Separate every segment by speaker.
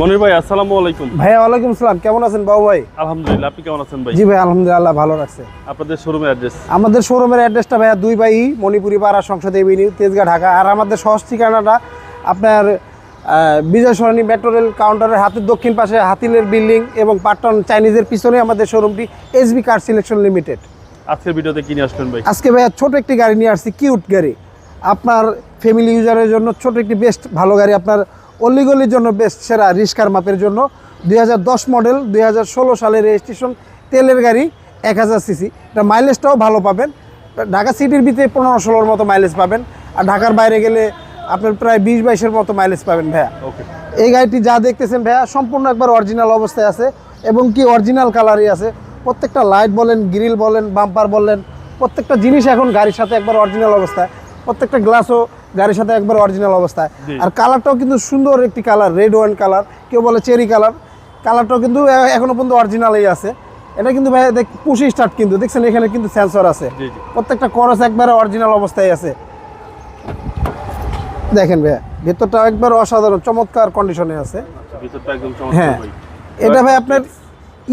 Speaker 1: মনির ভাই আসসালামু আলাইকুম।
Speaker 2: ভাইয়া ওয়ালাইকুম সালাম। কেমন আছেন বাবু ভাই?
Speaker 1: আলহামদুলিল্লাহ আপনি কেমন আছেন ভাই?
Speaker 2: জি ভাই আলহামদুলিল্লাহ ভালো রাখছে
Speaker 1: আপনাদের শোরুমের অ্যাড্রেস
Speaker 2: আমাদের শোরুমের অ্যাড্রেসটা ভাইয়া দুই বাই মণিপুরি পাড়া সংসদ এভিনিউ তেজগাঁ ঢাকা। আর আমাদের সহজ ঠিকানাটা আপনার বিজয় সরণী মেট্রো রেল কাউন্টারের হাতের দক্ষিণ পাশে হাতিলের বিল্ডিং এবং পাটন চাইনিজের পিছনে আমাদের শোরুমটি এসবি কার সিলেকশন লিমিটেড
Speaker 1: আজকের ভিডিওতে কিনে আসবেন ভাই?
Speaker 2: আজকে ভাইয়া ছোট একটি গাড়ি নিয়ে আসছি কিউট গাড়ি। আপনার ফ্যামিলি ইউজারের জন্য ছোট একটি বেস্ট ভালো গাড়ি আপনার অলিগলির জন্য বেস্ট সেরা রিস্কার মাপের জন্য দুই হাজার দশ মডেল দুই হাজার ষোলো সালের রেজিস্ট্রেশন তেলের গাড়ি এক হাজার সিসি। এটা মাইলেজটাও ভালো পাবেন। ঢাকা সিটির ভিতরে পনেরো ষোলোর মতো মাইলেজ পাবেন। আর ঢাকার বাইরে গেলে আপনার প্রায় বিশ বাইশের মতো মাইলেজ পাবেন ভাইয়া।
Speaker 1: ওকে
Speaker 2: এই গাড়িটি যা দেখতেছেন ভাইয়া সম্পূর্ণ একবার অরিজিনাল অবস্থায় আছে এবং কি অরিজিনাল কালারই আছে। প্রত্যেকটা লাইট বলেন গ্রিল বলেন বাম্পার বলেন প্রত্যেকটা জিনিস এখন গাড়ির সাথে একবার অরিজিনাল অবস্থায়। প্রত্যেকটা গ্লাসও গাড়ির সাথে একবার অরিজিনাল অবস্থায়। আর কালারটাও কিন্তু সুন্দর একটি কালার রেড ওয়ান কালার কেউ বলে চেরি কালার কালারটাও কিন্তু এ- এখনও পর্যন্ত অরিজিনালই আছে। এটা কিন্তু ভাই দেখ পুশি স্টার্ট কিন্তু দেখছেন এখানে কিন্তু সেন্সর আছে। প্রত্যেকটা করস একবারে অরিজিনাল অবস্থায় আছে। দেখেন ভাইয়া ভেতরটাও একবার অসাধারণ চমৎকার কন্ডিশনে আছে।
Speaker 1: ভিতরটা একদম
Speaker 2: হ্যাঁ। এটা ভাই আপনার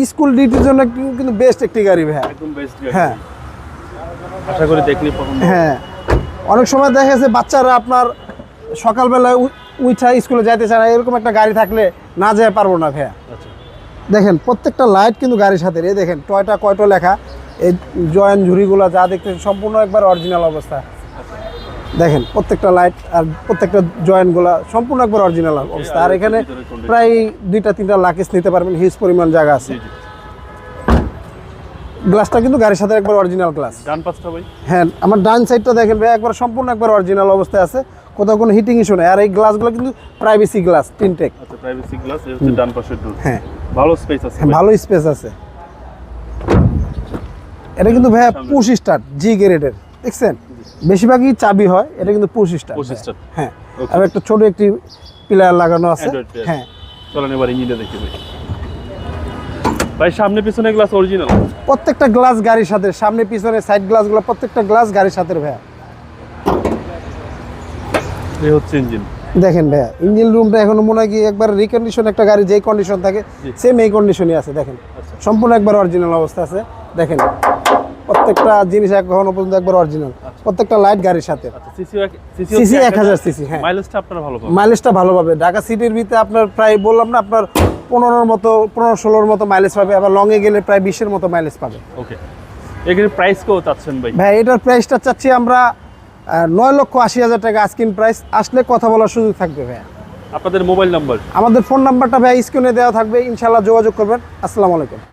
Speaker 2: স্কুল ডিউটির জন্য কিন্তু বেস্ট একটি গাড়ি ভাইয়া।
Speaker 1: একদম বেস্ট
Speaker 2: হ্যাঁ।
Speaker 1: আশা করি দেখলে।
Speaker 2: হ্যাঁ। অনেক সময় দেখা গেছে বাচ্চারা আপনার সকালবেলায় উঠা স্কুলে যাইতে চায় না এরকম একটা গাড়ি থাকলে না যেতে পারব না ভাইয়া।
Speaker 1: আচ্ছা।
Speaker 2: দেখেন প্রত্যেকটা লাইট কিন্তু গাড়ির সাথে এই দেখেন টয়টা কয়টো লেখা এই জয়েন ঝুড়িগুলো যা দেখতে সম্পূর্ণ একবার অরিজিনাল অবস্থা। দেখেন প্রত্যেকটা লাইট আর প্রত্যেকটা জয়েন্টগুলো সম্পূর্ণ একবার অরিজিনাল অবস্থা। আর এখানে প্রায় দুইটা তিনটা লাকেজ নিতে পারবেন হিউজ পরিমাণ জায়গা আছে। গ্লাসটা কিন্তু গাড়ির সাথে একবার অরিজিনাল গ্লাস
Speaker 1: ডান পাঁচটা ভাই।
Speaker 2: হ্যাঁ আমার ডান সাইডটা দেখেন ভাই একবার সম্পূর্ণ একবার অরিজিনাল অবস্থায় আছে কোথাও কোনো হিটিং ইস্যু নেই। আর এই গ্লাসগুলো কিন্তু প্রাইভেসি গ্লাস টিনটেক
Speaker 1: আচ্ছা প্রাইভেসি গ্লাস এই হচ্ছে ডান পাশের ডোর
Speaker 2: হ্যাঁ।
Speaker 1: ভালো স্পেস আছে
Speaker 2: হ্যাঁ, ভালো স্পেস আছে। এটা কিন্তু ভাইয়া পুশ স্টার্ট জি গ্রেডের দেখছেন? বেশিরভাগই চাবি হয় এটা কিন্তু পুশ স্টার্ট
Speaker 1: Push start।
Speaker 2: হ্যাঁ আর একটা ছোট একটি পিলার লাগানো আছে। হ্যাঁ।
Speaker 1: চলেন এবার ইঞ্জিনটা দেখি ভাই। ভাই সামনে পিছনে গ্লাস অরিজিনাল
Speaker 2: প্রত্যেকটা গ্লাস গাড়ির সাথে সামনে পিছনে সাইড গ্লাসগুলো প্রত্যেকটা গ্লাস গাড়ির সাথে ভাইয়া।
Speaker 1: এই হচ্ছে ইঞ্জিন
Speaker 2: দেখেন ভাইয়া ইঞ্জিন রুমটা এখনও মনে হয় কি একবার রিকন্ডিশন একটা গাড়ি যেই কন্ডিশন থাকে সেম এই কন্ডিশনই আছে দেখেন।
Speaker 1: আচ্ছা।
Speaker 2: সম্পূর্ণ একবার অরিজিনাল অবস্থা আছে দেখেন। প্রত্যেকটা জিনিস এখনও পর্যন্ত একবার অরিজিনাল প্রত্যেকটা লাইট গাড়ির সাথে।
Speaker 1: আচ্ছা সিসি সিসি
Speaker 2: এক হাজার সিসি হ্যাঁ।
Speaker 1: মাইলেজটা আপনারা ভালো
Speaker 2: মাইলেজটা ভালো পাবে ঢাকা সিটির ভিতরে আপনার প্রায় বললাম না আপনার পনেরোর মতো পনেরো ষোলোর মতো মাইলেজ পাবে আবার লংয়ে গেলে প্রায় বিশের মতো মাইলেজ পাবে।
Speaker 1: ওকে এখানে প্রাইস কেউ চাচ্ছেন ভাই?
Speaker 2: ভাই এটার প্রাইসটা চাচ্ছি আমরা নয় লক্ষ আশি হাজার টাকা আস্কিন প্রাইস আসলে কথা বলার সুযোগ থাকবে ভাইয়া।
Speaker 1: আপনাদের মোবাইল নাম্বার
Speaker 2: আমাদের ফোন নাম্বারটা ভাই স্ক্রিনে দেওয়া থাকবে। ইনশাল্লাহ যোগাযোগ করবেন। আসসালামু আলাইকুম।